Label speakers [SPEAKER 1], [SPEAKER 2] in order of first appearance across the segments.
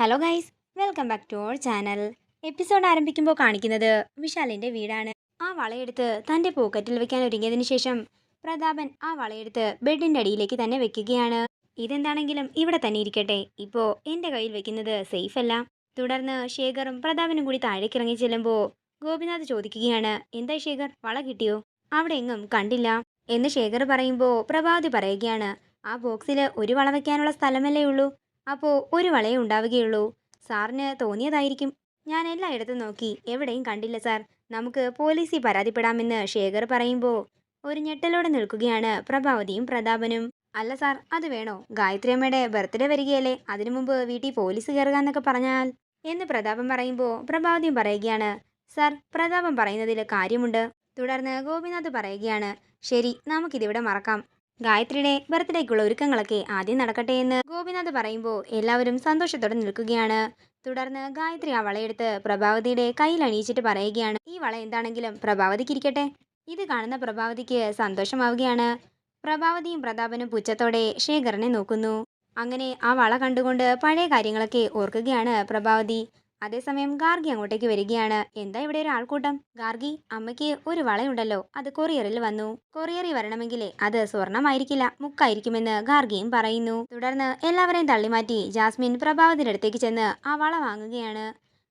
[SPEAKER 1] Hello guys welcome back to our channel episode ആരംഭിക്കുമ്പോൾ കാണിക്കുന്നത് വിശാലിന്റെ വീടാണ്. ആ വളയെടുത്ത് തന്റെ പോക്കറ്റിൽ വെക്കാൻ ഒരുങ്ങിയതിന് ശേഷം പ്രതാപൻ ആ വളയെടുത്ത് ബെഡിന്റെ അടിയിലേക്ക് തന്നെ വെക്കുകയാണ്. ഇതെന്താണെങ്കിലും ഇവിടെ തന്നെ ഇരിക്കട്ടെ. ഇപ്പോൾ എന്റെ കയ്യിൽ വെക്കുന്നത് സേഫ് അല്ല. തുടർന്ന് ശേഖറും പ്രതാപനും കൂടി താഴേക്ക് ഇറങ്ങി ചെല്ലുമ്പോൾ ഗോപിനാഥ് ചോദിക്കുകയാണ് എന്താ ശേഖർ? വള കിട്ടിയോ? അവിടെ എങ്ങും കണ്ടില്ല. എന്ന് ശേഖർ പറയുമ്പോൾ പ്രഭാതി പറയുകയാണ് ആ ബോക്സിൽ ഒരു വള വയ്ക്കാനുള്ള സ്ഥലമല്ലേ ഉള്ളൂ. അപ്പോൾ ഒരു വളയേ ഉണ്ടാവുകയുള്ളൂ. സാറിന് തോന്നിയതായിരിക്കും. ഞാൻ എല്ലായിടത്തും നോക്കി. എവിടെയും കണ്ടില്ല സാർ. നമുക്ക് പോലീസിൽ പരാതിപ്പെടാമെന്ന് ശേഖർ പറയുമ്പോൾ ഒരു ഞെട്ടലോടെ നിൽക്കുകയാണ് പ്രഭാവതിയും പ്രതാപനും. അല്ല സാർ. അത് വേണോ? ഗായത്രി അമ്മയുടെ ബർത്ത്ഡേ വരികയല്ലേ? അതിനു മുമ്പ് വീട്ടിൽ പോലീസ് കയറുക എന്നൊക്കെ പറഞ്ഞാൽ? എന്ന് പ്രതാപൻ പറയുമ്പോൾ പ്രഭാവതിയും പറയുകയാണ്. സാർ പ്രതാപം പറയുന്നതിൽ കാര്യമുണ്ട്. തുടർന്ന് ഗോപിനാഥ് പറയുകയാണ്. ശരി നമുക്കിതിവിടെ മറക്കാം. ഗായത്രിയുടെ ബർത്ത്ഡേക്കുള്ള ഒരുക്കങ്ങളൊക്കെ ആദ്യം നടക്കട്ടെ എന്ന് ഗോപിനാഥ് പറയുമ്പോൾ എല്ലാവരും സന്തോഷത്തോടെ നിൽക്കുകയാണ്. തുടർന്ന് ഗായത്രി ആ വളയെടുത്ത് പ്രഭാവതിയുടെ കയ്യിൽ അണിയിച്ചിട്ട് പറയുകയാണ് ഈ വള എന്താണെങ്കിലും പ്രഭാവതിക്ക് ഇരിക്കട്ടെ. ഇത് കാണുന്ന പ്രഭാവതിക്ക് സന്തോഷമാവുകയാണ് പ്രഭാവതിയും പ്രതാപനും പുച്ഛത്തോടെ ശേഖരനെ നോക്കുന്നു. അങ്ങനെ ആ വള കണ്ടുകൊണ്ട് പഴയ കാര്യങ്ങളൊക്കെ ഓർക്കുകയാണ് പ്രഭാവതി. അതേസമയം ഗാർഗി അങ്ങോട്ടേക്ക് വരികയാണ്. എന്താ ഇവിടെ ഒരു ആൾക്കൂട്ടം? ഗാർഗി അമ്മയ്ക്ക് ഒരു വളയുണ്ടല്ലോ. അത് കൊറിയറിൽ വന്നു. കൊറിയറിൽ വരണമെങ്കിലേ അത് സ്വർണമായിരിക്കില്ല. മുക്കായിരിക്കുമെന്ന് ഗാർഗിയും പറയുന്നു. തുടർന്ന് എല്ലാവരെയും തള്ളിമാറ്റി ജാസ്മിൻ പ്രഭാവതിയുടെ അടുത്തേക്ക് ചെന്ന് ആ വള വാങ്ങുകയാണ്.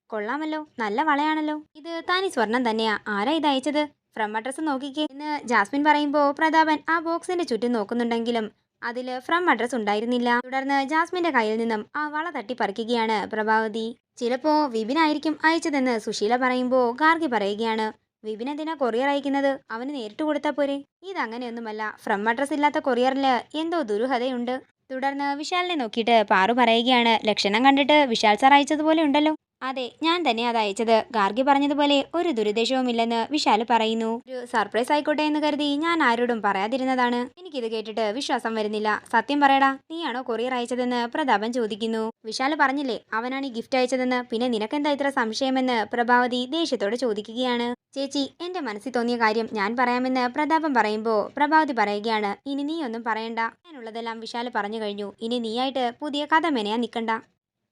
[SPEAKER 1] കൊള്ളാമല്ലോ. നല്ല വളയാണല്ലോ. ഇത് താനി സ്വർണം തന്നെയാ. ആരാ ഇത് അയച്ചത്? ഫ്രം അഡ്രസ് നോക്കിക്കേ. എന്ന് ജാസ്മിൻ പറയുമ്പോൾ പ്രതാപൻ ആ ബോക്സിന്റെ ചുറ്റും നോക്കുന്നുണ്ടെങ്കിലും അതിൽ ഫ്രം അഡ്രസ് ഉണ്ടായിരുന്നില്ല. തുടർന്ന് ജാസ്മിന്റെ കയ്യിൽ നിന്നും ആ വള തട്ടി പറിക്കുകയാണ് പ്രഭാവതി. ചിലപ്പോ വിപിനായിരിക്കും അയച്ചതെന്ന് സുശീല പറയുമ്പോൾ ഗാർഗി പറയുകയാണ് വിപിൻ എന്തിനാ കൊറിയർ അയക്കുന്നത്? അവന് നേരിട്ട് കൊടുത്താൽ പോരെ. ഇതങ്ങനെയൊന്നുമല്ല. ഫ്രം അഡ്രസ് ഇല്ലാത്ത കൊറിയറിൽ എന്തോ ദുരൂഹതയുണ്ട്. തുടർന്ന് വിശാലിനെ നോക്കിയിട്ട് പാറു പറയുകയാണ് ലക്ഷണം കണ്ടിട്ട് വിശാൽ സാർ അയച്ചതുപോലെ ഉണ്ടല്ലോ. അതെ ഞാൻ തന്നെ അത് അയച്ചത്. ഗാർഗി പറഞ്ഞതുപോലെ ഒരു ദുരുദ്ദേശവുമില്ലെന്ന് വിശാൽ പറയുന്നു. ഒരു സർപ്രൈസ് ആയിക്കോട്ടെ എന്ന് കരുതി ഞാൻ ആരോടും പറയാതിരുന്നതാണ്. എനിക്കിത് കേട്ടിട്ട് വിശ്വാസം വരുന്നില്ല. സത്യം പറയടാ നീയാണോ കൊറിയർ അയച്ചതെന്ന് പ്രതാപൻ ചോദിക്കുന്നു. വിശാൽ പറഞ്ഞില്ലേ അവനാണ് ഈ ഗിഫ്റ്റ് അയച്ചതെന്ന്. പിന്നെ നിനക്കെന്താ ഇത്ര സംശയമെന്ന് പ്രഭാവതി ദേഷ്യത്തോട് ചോദിക്കുകയാണ്. ചേച്ചി എന്റെ മനസ്സിൽ തോന്നിയ കാര്യം ഞാൻ പറയാമെന്ന് പ്രതാപൻ പറയുമ്പോൾ പ്രഭാവതി പറയുകയാണ്. ഇനി നീ ഒന്നും പറയണ്ട. ഞാനുള്ളതെല്ലാം വിശാൽ പറഞ്ഞു കഴിഞ്ഞു. ഇനി നീയായിട്ട് പുതിയ കഥ മെനയാൻ നിൽക്കണ്ട.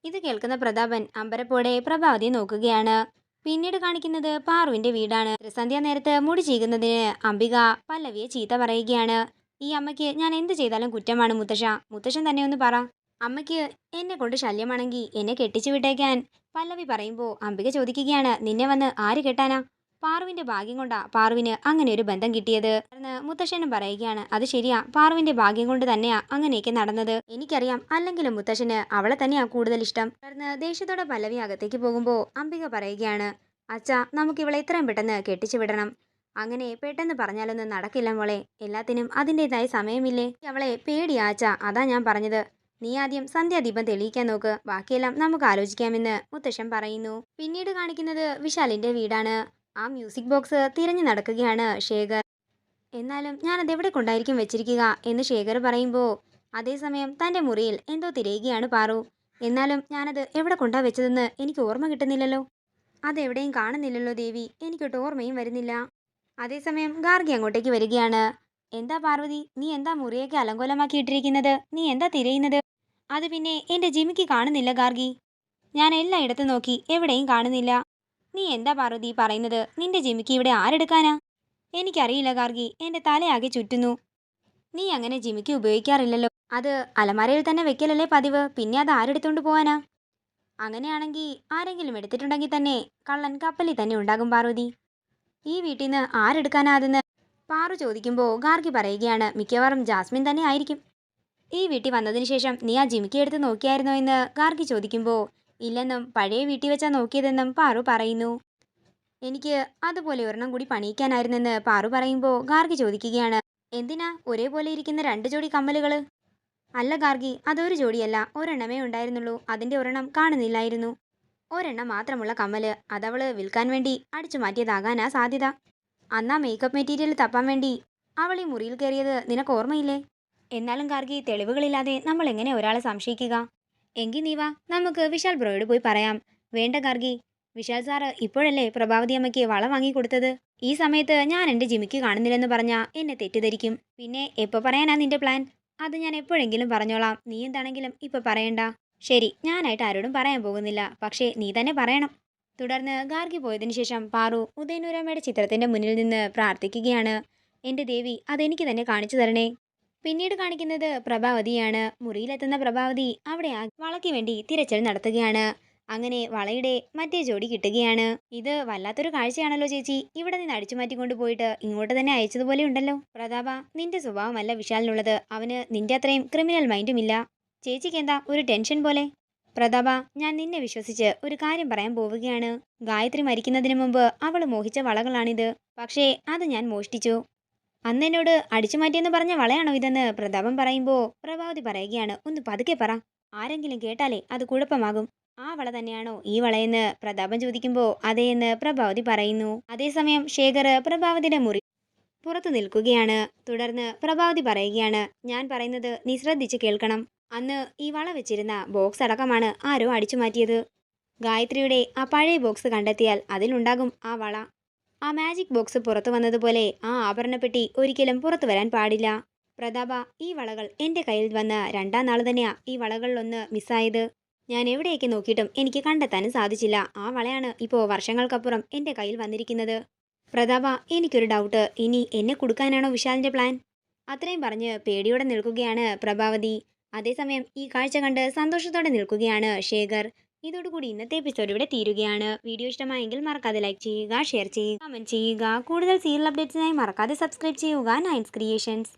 [SPEAKER 1] ഇത് കേൾക്കുന്ന പ്രതാപൻ അമ്പരപ്പോടെ പ്രഭാവതിയെ നോക്കുകയാണ്. പിന്നീട് കാണിക്കുന്നത് പാറുവിന്റെ വീടാണ്. സന്ധ്യ നേരത്ത് മുടി ചീകുന്നതിന് അംബിക പല്ലവിയെ ചീത്ത പറയുകയാണ്. ഈ അമ്മയ്ക്ക് ഞാൻ എന്ത് ചെയ്താലും കുറ്റമാണ് മുത്തശ്ശ. മുത്തശ്ശൻ തന്നെ ഒന്ന് പറ. അമ്മയ്ക്ക് എന്നെ കൊണ്ട് ശല്യമാണെങ്കിൽ എന്നെ കെട്ടിച്ചു വിട്ടേക്കാൻ പല്ലവി പറയുമ്പോൾ അംബിക ചോദിക്കുകയാണ്. നിന്നെ വന്ന് ആര് കെട്ടാനാ? പാറുവിന്റെ ഭാഗ്യം കൊണ്ടാ പാർവിന് അങ്ങനെ ഒരു ബന്ധം കിട്ടിയത്. എന്ന് മുത്തശ്ശനും പറയുകയാണ് അത് ശരിയാ പാർവിന്റെ ഭാഗ്യം കൊണ്ട് തന്നെയാ അങ്ങനെയൊക്കെ നടന്നത്. എനിക്കറിയാം അല്ലെങ്കിലും മുത്തശ്ശന് അവളെ തന്നെയാ കൂടുതൽ ഇഷ്ടം. തുടർന്ന് ദേഷ്യത്തോടെ പല്ലവി അകത്തേക്ക് പോകുമ്പോൾ അംബിക പറയുകയാണ് അച്ഛാ നമുക്ക് ഇവളെ എത്രയും പെട്ടെന്ന് കെട്ടിച്ചു വിടണം. അങ്ങനെ പെട്ടെന്ന് പറഞ്ഞാലൊന്നും നടക്കില്ല മോളെ. എല്ലാത്തിനും അതിന്റെതായ സമയമില്ലേ. അവളെ പേടിയാ അച്ഛാ. അതാ ഞാൻ പറഞ്ഞത്. നീ ആദ്യം സന്ധ്യാദീപം തെളിയിക്കാൻ നോക്ക്. ബാക്കിയെല്ലാം നമുക്ക് ആലോചിക്കാമെന്ന് മുത്തശ്ശൻ പറയുന്നു. പിന്നീട് കാണിക്കുന്നത് വിശാലിന്റെ വീടാണ്. ആ മ്യൂസിക് ബോക്സ് തിരഞ്ഞു നടക്കുകയാണ് ശേഖർ. എന്നാലും ഞാനത് എവിടെ കൊണ്ടായിരിക്കും വെച്ചിരിക്കുക എന്ന് ശേഖർ പറയുമ്പോൾ അതേസമയം തന്റെ മുറിയിൽ എന്തോ തിരയുകയാണ് പാറു. എന്നാലും ഞാനത് എവിടെ കൊണ്ടാ വെച്ചതെന്ന് എനിക്ക് ഓർമ്മ കിട്ടുന്നില്ലല്ലോ. അതെവിടെയും കാണുന്നില്ലല്ലോ ദേവി. എനിക്കൊട്ട് ഓർമ്മയും വരുന്നില്ല. അതേസമയം ഗാർഗി അങ്ങോട്ടേക്ക് വരികയാണ്. എന്താ പാർവതി? നീ എന്താ മുറിയൊക്കെ അലങ്കോലമാക്കിയിട്ടിരിക്കുന്നത്? നീ എന്താ തിരയുന്നത്? അത് പിന്നെ എന്റെ ജിമിക്ക് കാണുന്നില്ല ഗാർഗി. ഞാൻ എല്ലായിടത്തും നോക്കി എവിടെയും കാണുന്നില്ല. നീ എന്താ പാർവതി പറയുന്നത്? നിന്റെ ജിമിക്ക് ഇവിടെ ആരെടുക്കാനാ? എനിക്കറിയില്ല ഗാർഗി. എന്റെ തലയാകെ ചുറ്റുന്നു. നീ അങ്ങനെ ജിമിക്ക് ഉപയോഗിക്കാറില്ലല്ലോ. അത് അലമാരയിൽ തന്നെ വെക്കലല്ലേ പതിവ്. പിന്നെ അത് ആരെടുത്തോണ്ട് പോവാനാ? അങ്ങനെയാണെങ്കിൽ ആരെങ്കിലും എടുത്തിട്ടുണ്ടെങ്കിൽ തന്നെ കള്ളൻ കപ്പലിൽ തന്നെ ഉണ്ടാകും പാർവതി. ഈ വീട്ടിൽ നിന്ന് ആരെടുക്കാനാ അതെന്ന് പാറു ചോദിക്കുമ്പോൾ ഗാർഗി പറയുകയാണ് മിക്കവാറും ജാസ്മിൻ തന്നെ ആയിരിക്കും. ഈ വീട്ടിൽ വന്നതിന് ശേഷം നീ ആ ജിമിക്ക് എടുത്ത് നോക്കിയായിരുന്നോ എന്ന് ഗാർഗി ചോദിക്കുമ്പോൾ ഇല്ലെന്നും പഴയ വീട്ടിൽ വെച്ചാൽ നോക്കിയതെന്നും പാറു പറയുന്നു. എനിക്ക് അതുപോലെ ഒരെണ്ണം കൂടി പണിയിക്കാനായിരുന്നെന്ന് പാറു പറയുമ്പോൾ ഗാർഗി ചോദിക്കുകയാണ്. എന്തിനാ ഒരേപോലെ ഇരിക്കുന്ന രണ്ട് ജോഡി കമ്മലുകൾ അല്ല ഗാർഗി അതൊരു ജോഡിയല്ല ഒരെണ്ണമേ ഉണ്ടായിരുന്നുള്ളൂ. അതിന്റെ ഒരെണ്ണം കാണുന്നില്ലായിരുന്നു. ഒരെണ്ണം മാത്രമുള്ള കമ്മൽ അതവൾ വിൽക്കാൻ വേണ്ടി അടിച്ചു മാറ്റിയതാകാനാ സാധ്യത. അന്നാ മേക്കപ്പ് മെറ്റീരിയൽ തപ്പാൻ വേണ്ടി അവൾ ഈ മുറിയിൽ കയറിയത് നിനക്ക് ഓർമ്മയില്ലേ? എന്നാലും ഗാർഗി തെളിവുകളില്ലാതെ നമ്മൾ എങ്ങനെ ഒരാളെ സംശയിക്കുക? എങ്കിൽ നീ വാ. നമുക്ക് വിശാൽ ബ്രോയോട് പോയി പറയാം. വേണ്ട ഗാർഗി. വിശാൽ സാറ് ഇപ്പോഴല്ലേ പ്രഭാവതി അമ്മയ്ക്ക് വള വാങ്ങിക്കൊടുത്തത് ഈ സമയത്ത് ഞാൻ എന്റെ ജിമിക്ക് കാണുന്നില്ലെന്ന് പറഞ്ഞാൽ എന്നെ തെറ്റിദ്ധരിക്കും. പിന്നെ എപ്പോൾ പറയാനാ നിന്റെ പ്ലാൻ അത് ഞാൻ എപ്പോഴെങ്കിലും പറഞ്ഞോളാം. നീ എന്താണെങ്കിലും ഇപ്പൊ പറയണ്ട. ശരി ഞാനായിട്ട് ആരോടും പറയാൻ പോകുന്നില്ല. പക്ഷേ നീ തന്നെ പറയണം. തുടർന്ന് ഗാർഗി പോയതിനു ശേഷം പാറു ഉദയനൂരമ്മയുടെ ചിത്രത്തിന്റെ മുന്നിൽ നിന്ന് പ്രാർത്ഥിക്കുകയാണ്. എന്റെ ദേവി അതെനിക്ക് തന്നെ കാണിച്ചു തരണേ. പിന്നീട് കാണിക്കുന്നത് പ്രഭാവതിയാണ്. മുറിയിലെത്തുന്ന പ്രഭാവതി അവിടെ വളയ്ക്ക് വേണ്ടി തിരച്ചിൽ നടത്തുകയാണ്. അങ്ങനെ വളയുടെ മറ്റേ ജോഡി കിട്ടുകയാണ്. ഇത് വല്ലാത്തൊരു കാഴ്ചയാണല്ലോ ചേച്ചി. ഇവിടെ നിന്ന് അടിച്ചു മാറ്റിക്കൊണ്ട് പോയിട്ട് ഇങ്ങോട്ട് തന്നെ അയച്ചതുപോലെ ഉണ്ടല്ലോ. പ്രതാപ നിന്റെ സ്വഭാവമല്ല വിശാലിനുള്ളത്. അവന് നിന്റെ അത്രയും ക്രിമിനൽ മൈൻഡും ഇല്ല. ചേച്ചിക്ക് എന്താ ഒരു ടെൻഷൻ പോലെ? പ്രതാപ ഞാൻ നിന്നെ വിശ്വസിച്ച് ഒരു കാര്യം പറയാൻ പോവുകയാണ്. ഗായത്രി മരിക്കുന്നതിന് മുമ്പ് അവൾ മോഹിച്ച വളകളാണിത്. പക്ഷേ അത് ഞാൻ മോഷ്ടിച്ചു. അന്ന് എന്നോട് അടിച്ചു മാറ്റിയെന്ന് പറഞ്ഞ വളയാണോ ഇതെന്ന് പ്രതാപം പറയുമ്പോൾ പ്രഭാവതി പറയുകയാണ് ഒന്ന് പതുക്കെ പറ. ആരെങ്കിലും കേട്ടാലേ അത് കുഴപ്പമാകും. ആ വള തന്നെയാണോ ഈ വളയെന്ന് പ്രതാപം ചോദിക്കുമ്പോൾ അതേയെന്ന് പ്രഭാവതി പറയുന്നു. അതേസമയം ശേഖർ പ്രഭാവതിയുടെ മുറി പുറത്തു നിൽക്കുകയാണ്. തുടർന്ന് പ്രഭാവതി പറയുകയാണ് ഞാൻ പറയുന്നത് നീ ശ്രദ്ധിച്ച് കേൾക്കണം. അന്ന് ഈ വള വെച്ചിരുന്ന ബോക്സ് അടക്കമാണ് ആരോ അടിച്ചു മാറ്റിയത്. ഗായത്രിയുടെ ആ പഴയ ബോക്സ് കണ്ടെത്തിയാൽ അതിലുണ്ടാകും ആ വള. ആ മാജിക് ബോക്സ് പുറത്തു വന്നതുപോലെ ആ ആഭരണപ്പെട്ടി ഒരിക്കലും പുറത്തു വരാൻ പാടില്ല. പ്രതാപ ഈ വളകൾ എന്റെ കയ്യിൽ വന്ന രണ്ടാം നാൾ തന്നെയാ ഈ വളകളിലൊന്ന് മിസ്സായത് ഞാൻ എവിടെയൊക്കെ നോക്കിയിട്ടും എനിക്ക് കണ്ടെത്താനും സാധിച്ചില്ല. ആ വളയാണ് ഇപ്പോൾ വർഷങ്ങൾക്കപ്പുറം എന്റെ കയ്യിൽ വന്നിരിക്കുന്നത്. പ്രതാപ എനിക്കൊരു ഡൗട്ട് ഇനി എന്നെ കൊടുക്കാനാണോ വിശാലിന്റെ പ്ലാൻ അത്രയും പറഞ്ഞ് പേടിയോടെ നിൽക്കുകയാണ് പ്രഭാവതി. അതേസമയം ഈ കാഴ്ച കണ്ട് സന്തോഷത്തോടെ നിൽക്കുകയാണ് ശേഖർ. ഇതോടുകൂടി ഇന്നത്തെ എപ്പിസോഡ് ഇവിടെ തീരുകയാണ്. വീഡിയോ ഇഷ്ടമായെങ്കിൽ മറക്കാതെ ലൈക്ക് ചെയ്യുക ഷെയർ ചെയ്യുക കമന്റ് ചെയ്യുക. കൂടുതൽ സീരിയൽ അപ്ഡേറ്റ്സിനായി മറക്കാതെ സബ്സ്ക്രൈബ് ചെയ്യുക നയൻസ് ക്രിയേഷൻസ്